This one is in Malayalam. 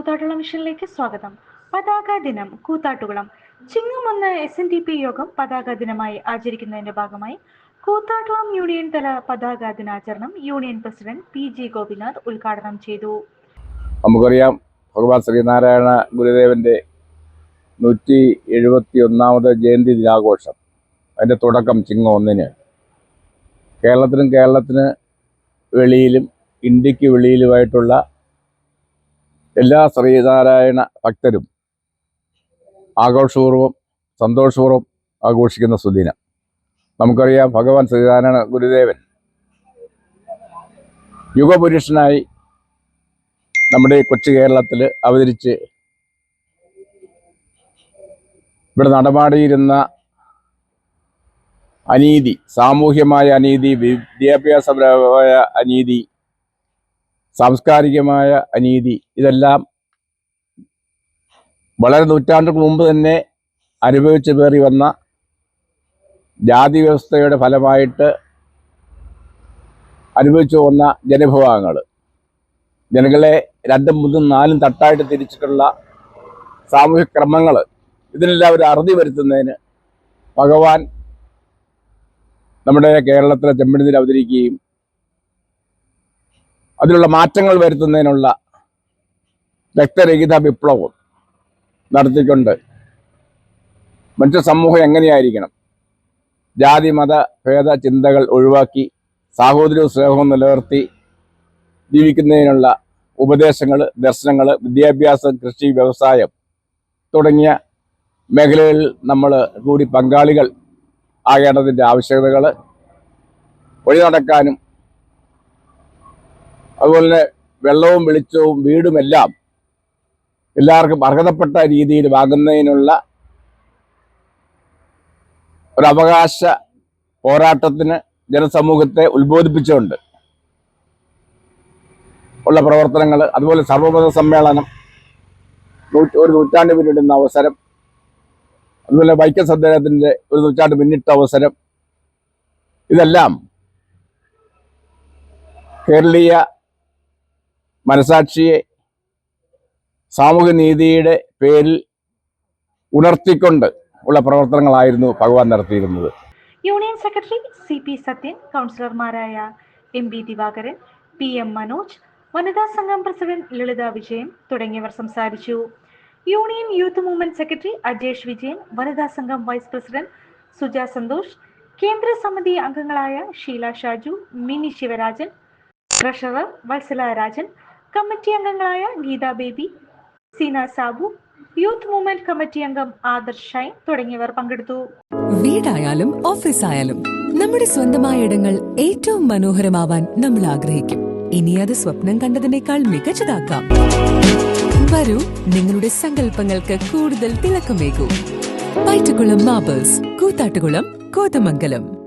കൂത്താട്ടുകുളം മിഷനിലേക്ക് സ്വാഗതം. പതാക ദിനം കൂത്താട്ടുകുളം. ചിങ്ങം ഒന്ന് എസ് എൻ ഡി പി യോഗം പതാക ദിനമായി ആചരിക്കുന്നതിന്റെ ഭാഗമായി കൂത്താട്ടുളം യൂണിയൻ തല പതാക ദിനാചരണം union president P G Gopinath ഉദ്ഘാടനം ചെയ്തു. നമുക്കറിയാം ഭഗവാൻ ശ്രീനാരായണ ഗുരുദേവന്റെ നൂറ്റി എഴുപത്തി ഒന്നാമത് ജയന്തി ദിനാഘോഷം. അതിന്റെ തുടക്കം ചിങ്ങം ഒന്നിന്. കേരളത്തിനും കേരളത്തിന് വെളിയിലും ഇന്ത്യയ്ക്ക് വെളിയിലുമായിട്ടുള്ള എല്ലാ ശ്രീനാരായണ ഭക്തരും ആഘോഷപൂർവം സന്തോഷപൂർവം ആഘോഷിക്കുന്ന സുദിനം. നമുക്കറിയാം ഭഗവാൻ ശ്രീനാരായണ ഗുരുദേവൻ യുഗപുരുഷനായി നമ്മുടെ കൊച്ചു കേരളത്തിൽ അവതരിച്ച് ഇവിടെ നടമാടിയിരുന്ന അനീതി സാമൂഹ്യമായ അനീതി വിദ്യാഭ്യാസപരമായ അനീതി സാംസ്കാരികമായ അനീതി ഇതെല്ലാം വളരെ നൂറ്റാണ്ടുകൾക്ക് മുമ്പ് തന്നെ അനുഭവിച്ചു പേറി വന്ന ജാതി വ്യവസ്ഥയുടെ ഫലമായിട്ട് അനുഭവിച്ചു വന്ന ജനവിഭാഗങ്ങൾ. ജനങ്ങളെ രണ്ടും മൂന്നും നാലും തട്ടായിട്ട് തിരിച്ചിട്ടുള്ള സാമൂഹ്യ ക്രമങ്ങൾ ഇതിനെല്ലാം ഒരു അറുതി വരുത്തുന്നതിന് ഭഗവാൻ നമ്മുടെ കേരളത്തിലെ ചെമ്മണിതിൽ അവതരിക്കുകയും അതിലുള്ള മാറ്റങ്ങൾ വരുത്തുന്നതിനുള്ള രക്തരഹിത വിപ്ലവം നടത്തിക്കൊണ്ട് മനുഷ്യ സമൂഹം എങ്ങനെയായിരിക്കണം? ജാതി മത ഭേദ ചിന്തകൾ ഒഴിവാക്കി സാഹോദര്യവും സ്നേഹവും നിലനിർത്തി ജീവിക്കുന്നതിനുള്ള ഉപദേശങ്ങൾ ദർശനങ്ങൾ വിദ്യാഭ്യാസം കൃഷി വ്യവസായം തുടങ്ങിയ മേഖലകളിൽ നമ്മൾ കൂടി പങ്കാളികൾ ആകേണ്ടതിന്റെ ആവശ്യകതകൾ വഴി നടക്കാനും അതുപോലെ വെള്ളവും വെളിച്ചവും വീടുമെല്ലാം എല്ലാവർക്കും അർഹതപ്പെട്ട രീതിയിൽ വാങ്ങുന്നതിനുള്ള ഒരവകാശ പോരാട്ടത്തിന് ജനസമൂഹത്തെ ഉത്ബോധിപ്പിച്ചുകൊണ്ട് ഉള്ള പ്രവർത്തനങ്ങൾ അതുപോലെ സർവമത സമ്മേളനം ഒരു നൂറ്റാണ്ട് പിന്നിടുന്ന അവസരം അതുപോലെ വൈക്കം സന്ദേഹത്തിന്റെ ഒരു നൂറ്റാണ്ട് പിന്നിട്ട അവസരം ഇതെല്ലാം കേരളീയ മനസാക്ഷിയെ സാമൂഹ്യ നീതിയുടെ പേരിൽ ഉണർത്തിക്കൊണ്ട് ഉള്ള പ്രവർത്തനങ്ങളായിരുന്നു ഭഗവാൻ നടത്തിയിരുന്നത്. Union secretary C P Sathyan കൗൺസിലർമാരായ M B Divakaran P M Manoj വനിതാ സംഘം പ്രസിഡന്റ് ലളിത വിജയൻ തുടങ്ങിയവർ സംസാരിച്ചു. Union youth movement secretary Ajesh Vijayan വനിതാ സംഘം വൈസ് പ്രസിഡന്റ് സുജ സന്തോഷ് കേന്ദ്ര സമിതി അംഗങ്ങളായ ഷീല ഷാജു മിനി ശിവരാജൻ ട്രഷറർ വത്സല രാജൻ കമ്മിറ്റി അംഗങ്ങളായ Geetha Baby Seena Sabu youth movement committee അംഗം ആദർശ് തുടങ്ങിയവർ പങ്കെടുത്തു. വീടായാലും ഓഫീസായാലും നമ്മുടെ സ്വന്തമായ ഇടങ്ങൾ ഏറ്റവും മനോഹരമാവാൻ നമ്മൾ ആഗ്രഹിക്കും. ഇനി അത് സ്വപ്നം കണ്ടതിനേക്കാൾ മികച്ചതാക്കാം. വരൂ നിങ്ങളുടെ സങ്കല്പങ്ങൾക്ക് കൂടുതൽ തിളക്കമേകൂ. പൈറ്റുകുളം മാബേഴ്സ് കൂത്താട്ടുകുളം കോതമംഗലം.